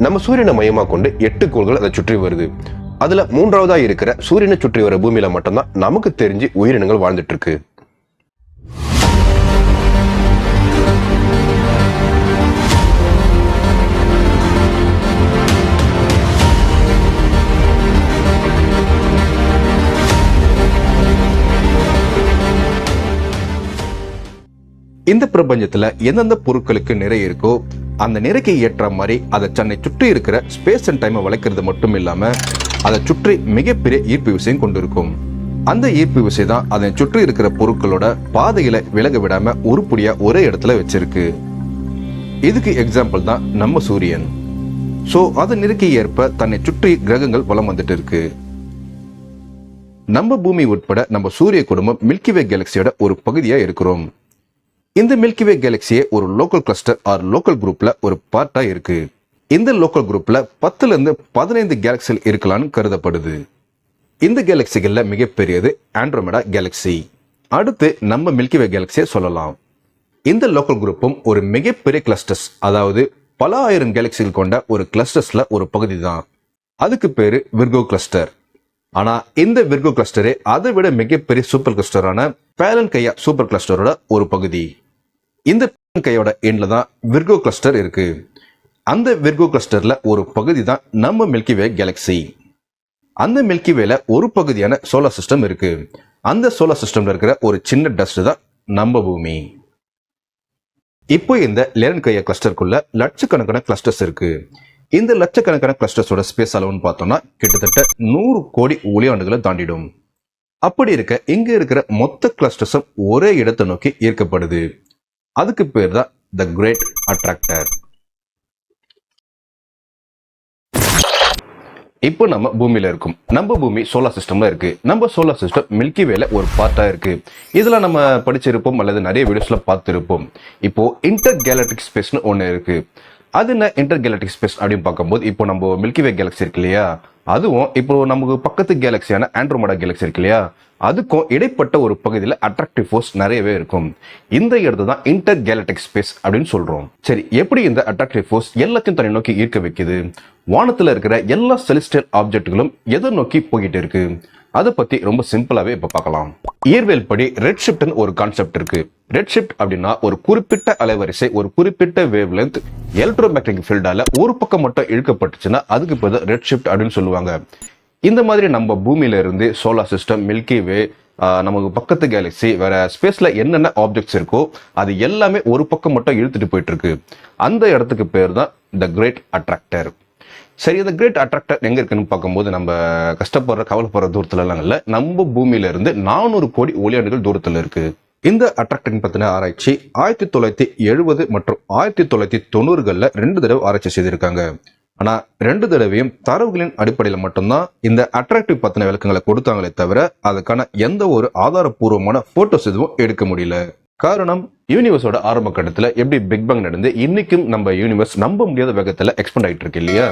நம்ம சூரியனை மையமாக கொண்டு எட்டு கோள்கள் அதை சுற்றி வருது. அதுல மூன்றாவதா இருக்கிற சூரியனை சுற்றி வர பூமியில மட்டும்தான் நமக்கு தெரிஞ்சு உயிரினங்கள் வாழ்ந்துட்டு இருக்கு இந்த பிரபஞ்சத்துல எந்தெந்த பொருட்களுக்கு நிறை இருக்கோ அந்த நெருக்கை ஏற்ற மாதிரி அதை தன்னை சுற்றி இருக்கிற ஸ்பேஸ் அண்ட் டைமை வளைக்கிறது மட்டும் இல்லாமல் அதை சுற்றி மிகப்பெரிய ஈர்ப்பு விசையும் கொண்டிருக்கும். அந்த ஈர்ப்பு விசை தான் அதை சுற்றி இருக்கிற பொருட்களோட பாதையில விலக விடாம உருப்படியா ஒரே இடத்துல வச்சிருக்கு. இதுக்கு எக்ஸாம்பிள் தான் நம்ம சூரியன். ஸோ அதன் நெருக்கி ஏற்ப தன்னை சுற்றி கிரகங்கள் வலம் வந்துட்டு இருக்கு. நம்ம பூமி உட்பட நம்ம சூரிய குடும்பம் மில்கிவே கேலக்சியோட ஒரு பகுதியா இருக்கிறோம். இந்த மில்கிவே கேலக்சியே ஒரு லோக்கல் கிளஸ்டர் ஆர் லோக்கல் குரூப்ல ஒரு பார்ட்டா இருக்கு. இந்த லோக்கல் குரூப்ல பத்துல இருந்து பதினைந்து கேலக்சிகள் இருக்கலாம்னு கருதப்படுது. இந்த கேலக்சிகள்ல மிகப்பெரியது ஆண்ட்ரோமெடா கேலக்சி அடுத்து நம்ம மில்கிவே கேலக்சியை சொல்லலாம். இந்த லோக்கல் குரூப்பும் ஒரு மிகப்பெரிய கிளஸ்டர்ஸ் அதாவது பல ஆயிரம் கேலக்சிகள் கொண்ட ஒரு கிளஸ்டர்ஸ்ல ஒரு பகுதி தான். அதுக்கு பேரு விர்கோ கிளஸ்டர் ஆனா இந்த விர்கோ கிளஸ்டரே அதை விட மிகப்பெரிய சூப்பர் கிளஸ்டரான பேலன் கையா சூப்பர் கிளஸ்டரோட ஒரு பகுதி. இந்த கையோட எண்ட்ல தான் விர்கோ கிளஸ்டர் இருக்கு. அந்த விர்கோ கிளஸ்டர்ல ஒரு பகுதி தான் நம்ம மில்கிவே கேலக்ஸி கேலக்சி அந்த மில்கிவேல ஒரு பகுதியான சோலார் சிஸ்டம் இருக்கு. அந்த சோலார் சிஸ்டம்ல இருக்கிற ஒரு சின்ன டஸ்ட் தான் நம்ம பூமி. இப்போ இந்த லெரன் கைய கிளஸ்டருக்குள்ள லட்சக்கணக்கான கிளஸ்டர்ஸ் இருக்கு. இந்த லட்சக்கணக்கான கிளஸ்டர்ஸோட ஸ்பேஸ் அளவுன்னு பார்த்தோம்னா கிட்டத்தட்ட நூறு கோடி ஒளியாண்டுகளை தாண்டிடும். அப்படி இருக்க இங்க இருக்கிற மொத்த கிளஸ்டர்ஸும் ஒரே இடத்தை நோக்கி ஈர்க்கப்படுது. அதுக்கு பேர் தான் த கிரேட் அட்ராக்டர் இப்போ நம்ம பூமியில இருக்கும். நம்ம பூமி சோலார் சிஸ்டம்ல இருக்கு. நம்ம சோலார் சிஸ்டம் மில்கி வேல ஒரு பார்ட்டா இருக்கு. இதெல்லாம் நம்ம படிச்சிருப்போம் அல்லது நிறைய வீடியோஸ்ல பார்த்திருப்போம். இப்போ இன்டர் கேலக்டிக் ஸ்பேஸ்னு ஒன்று இருக்கு. அது என்ன இன்டர் கேலக்டிக் ஸ்பேஸ் அப்படின்னு பார்க்கும்போது இப்போ நம்ம மில்கி வே கேலக்சி இருக்கு இல்லையா? அதுவும் இப்போ நமக்கு பக்கத்து கேலக்சியான ஆண்ட்ரோமடா கேலக்சி இருக்கு இல்லையா? அதுக்கும் இடைப்பட்ட ஒரு பகுதியில் அட்ராக்டிவ் ஃபோர்ஸ் நிறையவே இருக்கும். இந்த இடத்து தான் இன்டர் கேலக்டிக் ஸ்பேஸ் அப்படின்னு சொல்கிறோம் சரி எப்படி இந்த அட்ராக்டிவ் ஃபோர்ஸ் எல்லாத்தையும் தன்னை நோக்கி ஈர்க்க வைக்குது? வானத்தில் இருக்கிற எல்லா செலிஸ்டியல் ஆப்ஜெக்ட்களும் எதை நோக்கி போயிட்டு இருக்குது அதை பத்தி ரொம்ப சிம்பிளாவே இப்ப பார்க்கலாம். இயற்பியல் படி ரெட் ஷிப்ட்னு ஒரு கான்செப்ட் இருக்கு. ரெட் ஷிப்ட் அப்படின்னா ஒரு குறிப்பிட்ட அலைவரிசை ஒரு குறிப்பிட்ட வேவ் லென்த் எலக்ட்ரோ ஃபீல்டால ஒரு பக்கம் மட்டும் இழுக்கப்பட்டுச்சுன்னா அதுக்கு பேர் ரெட் ஷிப்ட் அப்படின்னு சொல்லுவாங்க. இந்த மாதிரி நம்ம பூமியில இருந்து சோலார் சிஸ்டம் மில்கி வே நமக்கு பக்கத்து கேலக்சி வேற ஸ்பேஸ்ல என்னென்ன ஆப்ஜெக்ட்ஸ் இருக்கோ அது எல்லாமே ஒரு பக்கம் மட்டும் இழுத்துட்டு போயிட்டு இருக்கு. அந்த இடத்துக்கு பேர் தான் த கிரேட் அட்ராக்டர் சரி அந்த கிரேட் அட்ராக்டர் எங்க இருக்குன்னு பார்க்கும்போது நம்ம கஷ்டப்படுற கவலைப்படுற தூரத்துலலாம் எல்லாம் நம்ம பூமியில இருந்து நானூறு கோடி ஒளியாண்டுகள் தூரத்தில் இருக்கு. இந்த அட்ராக்டர் பத்தின ஆராய்ச்சி ஆயிரத்தி தொள்ளாயிரத்தி எழுபது மற்றும் ஆயிரத்தி தொள்ளாயிரத்தி தொண்ணூறுகளில் ரெண்டு தடவை ஆராய்ச்சி செய்திருக்காங்க. ஆனா ரெண்டு தடவையும் தரவுகளின் அடிப்படையில் மட்டும்தான் இந்த அட்ராக்டிவ் பத்தின விளக்கங்களை கொடுத்தாங்களே தவிர அதுக்கான எந்த ஒரு ஆதாரப்பூர்வமான ஃபோட்டோஸ் எதுவும் எடுக்க முடியல. காரணம் யூனிவர்ஸோட ஆரம்ப கட்டத்தில் எப்படி பிக் பேங் நடந்து இன்னைக்கும் நம்ம யூனிவர்ஸ் நம்ப முடியாத வேகத்தில் எக்ஸ்பெண்ட் ஆகிட்டு இருக்கு இல்லையா?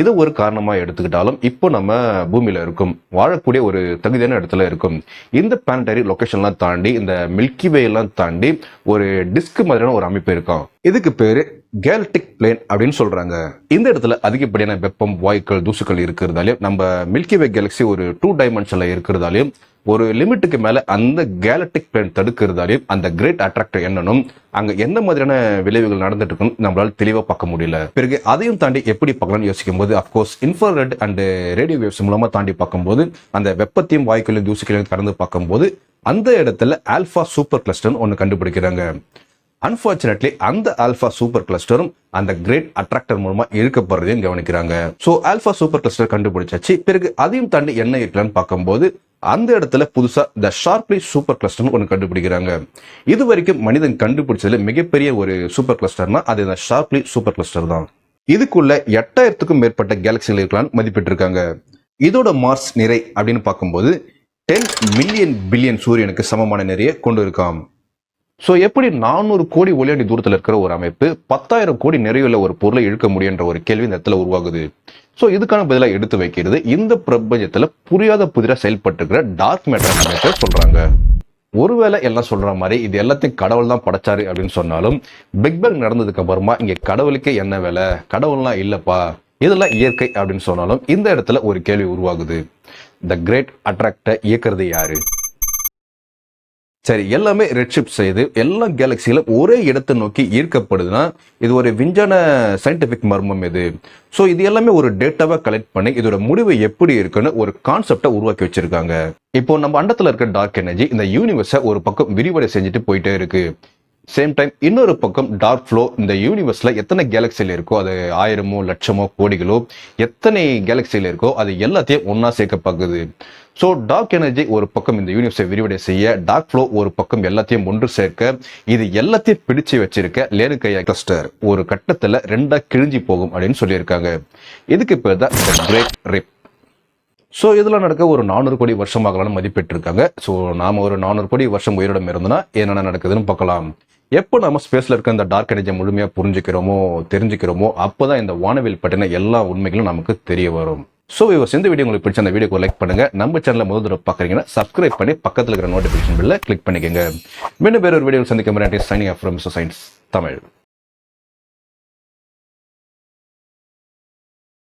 இது ஒரு காரணமாக எடுத்துக்கிட்டாலும் இப்போ நம்ம பூமியில் இருக்கும் வாழக்கூடிய ஒரு தகுதியான இடத்துல இருக்கும். இந்த பிளானட்டரி லொக்கேஷன்லாம் தாண்டி இந்த மில்கி வே எல்லாம் தாண்டி ஒரு டிஸ்க் மாதிரியான ஒரு அமைப்பு இருக்கும் இதுக்கு பேரு கேல்டிக் பிளேன் அப்படின்னு சொல்றாங்க. இந்த இடத்துல அதிகப்படியான வெப்பம் வாயுக்கள் தூசுக்கள் இருக்கிறதாலையும் நம்ம மில்கி வே கேலக்சி ஒரு டூ டைமென்ஷன்ல இருக்கிறதாலையும் ஒரு லிமிட்டுக்கு மேல அந்த கேலக்டிக் பிளேன் தடுக்கிறதாலையும் அந்த கிரேட் அட்ராக்டர் பண்ணணும் அங்க என்ன மாதிரியான விளைவுகள் நடந்துட்டு இருக்குன்னு நம்மளால தெளிவா பார்க்க முடியல. பிறகு அதையும் தாண்டி எப்படி பார்க்கலாம்னு யோசிக்கும் போது of course infrared and radio waves மூலமா தாண்டி பார்க்கும்போது அந்த வெப்பத்தையும் வாய்க்குள்ளையும் தூசிகளையும் கடந்து பார்க்கும்போது அந்த இடத்துல ஆல்பா சூப்பர் கிளஸ்டர்னு ஒன்று கண்டுபிடிக்கிறாங்க. அன்பார்ச்சுனேட்லி அந்த ஆல்பா சூப்பர் கிளஸ்டரும் அந்த கிரேட் அட்ராக்டர் மூலமா இழுக்கப்படுறதையும் கவனிக்கிறாங்க. ஸோ ஆல்பா சூப்பர் கிளஸ்டர் கண்டுபிடிச்சாச்சு. பிறகு அதையும் தாண்டி என்ன இருக்கலாம்னு பார்க்கும்போது அந்த இடத்துல புதுசாக த ஷார்ப்லி சூப்பர் கிளஸ்டர்னு ஒன்று கண்டுபிடிக்கிறாங்க. இது வரைக்கும் மனிதன் கண்டுபிடிச்சதுல மிகப்பெரிய ஒரு சூப்பர் கிளஸ்டர்னா அது இந்த ஷார்ப்லி சூப்பர் கிளஸ்டர் தான். இதுக்குள்ள எட்டாயிரத்துக்கும் மேற்பட்ட கேலக்சிகள் இருக்கலாம்னு மதிப்பிட்டிருக்காங்க. இதோட மார்ஸ் நிறை அப்படின்னு பார்க்கும்போது டென் மில்லியன் பில்லியன் சூரியனுக்கு சமமான நிறைய கொண்டு இருக்காம். ஸோ எப்படி நானூறு கோடி ஒளியாண்டி தூரத்தில் இருக்கிற ஒரு அமைப்பு பத்தாயிரம் கோடி நிறையுள்ள ஒரு பொருளை இழுக்க முடியுன்ற ஒரு கேள்வி இந்த இடத்துல உருவாகுது. ஸோ இதுக்கான பதிலாக எடுத்து வைக்கிறது இந்த பிரபஞ்சத்தில் புரியாத புதிராக செயல்பட்டுருக்கிற டார்க் மேட்டர் அமைப்பை சொல்கிறாங்க ஒருவேளை எல்லாம் சொல்ற மாதிரி இது எல்லாத்தையும் கடவுள் தான் படைச்சாரு அப்படின்னு சொன்னாலும் பிக் பேங் நடந்ததுக்கு அப்புறமா இங்க கடவுளுக்கே என்ன வேலை? கடவுள்லாம் இல்லப்பா. இதெல்லாம் இயற்கை அப்படின்னு சொன்னாலும் இந்த இடத்துல ஒரு கேள்வி உருவாகுது. த கிரேட் அட்ராக்டை இயக்குறது யாரு? சரி எல்லாமே ரெட்ஷிப் செய்து எல்லா கேலக்சியில ஒரே இடத்தை நோக்கி ஈர்க்கப்படுதுன்னா இது ஒரு விஞ்ஞான சயின்டிபிக் மர்மம் இது. ஸோ இது எல்லாமே ஒரு டேட்டாவை கலெக்ட் பண்ணி இதோட முடிவு எப்படி இருக்குன்னு ஒரு கான்செப்டை உருவாக்கி வச்சிருக்காங்க. இப்போ நம்ம அண்டத்தில் இருக்க டார்க் எனர்ஜி இந்த யூனிவர்ஸை ஒரு பக்கம் விரிவடை செஞ்சுட்டு போயிட்டே இருக்கு. சேம் டைம் இன்னொரு பக்கம் டார்க் ஃப்ளோ இந்த யூனிவர்ஸில் எத்தனை கேலக்சியில் இருக்கோ அது ஆயிரமோ லட்சமோ கோடிகளோ எத்தனை கேலக்சியில் இருக்கோ அது எல்லாத்தையும் ஒன்றா சேர்க்க பார்க்குது ஸோ டார்க் எனர்ஜி ஒரு பக்கம் இந்த யூனிவர்ஸை விரிவடை செய்ய டார்க் ஃப்ளோ ஒரு பக்கம் எல்லாத்தையும் ஒன்று சேர்க்க இது எல்லாத்தையும் பிடிச்சு வச்சிருக்க லேனுக்கையா கிளஸ்டர் ஒரு கட்டத்தில் ரெண்டாக கிழிஞ்சி போகும் அப்படின்னு சொல்லியிருக்காங்க. இதுக்கு பேர் தான் கிரேட் ரிப் ஸோ இதெல்லாம் நடக்க ஒரு நானூறு கோடி வருஷமாகலாம்னு மதிப்பிட்டிருக்காங்க. ஸோ நாம் ஒரு நானூறு கோடி வருஷம் உயிரிடம் இருந்தோம்னா என்னென்ன நடக்குதுன்னு பார்க்கலாம். எப்போ நம்ம ஸ்பேஸில் இருக்க இந்த டார்க் எனர்ஜியை முழுமையாக புரிஞ்சுக்கிறோமோ தெரிஞ்சுக்கிறோமோ அப்போ தான் இந்த வானவில் பற்றின எல்லா உண்மைகளும் நமக்கு தெரிய வரும். ஸோ இவர் இந்த வீடியோ உங்களுக்கு பிடிச்ச அந்த வீடியோக்கு லைக் பண்ணுங்க. நம்ம சேனலில் முதல் தடவை பார்க்குறீங்கன்னா சப்ஸ்கிரைப் பண்ணி பக்கத்தில் இருக்கிற நோட்டிஃபிகேஷன் பில்ல கிளிக் பண்ணிக்கோங்க. மீண்டும் வேறு ஒரு வீடியோ சந்திக்க மாதிரி signing off from science Tamil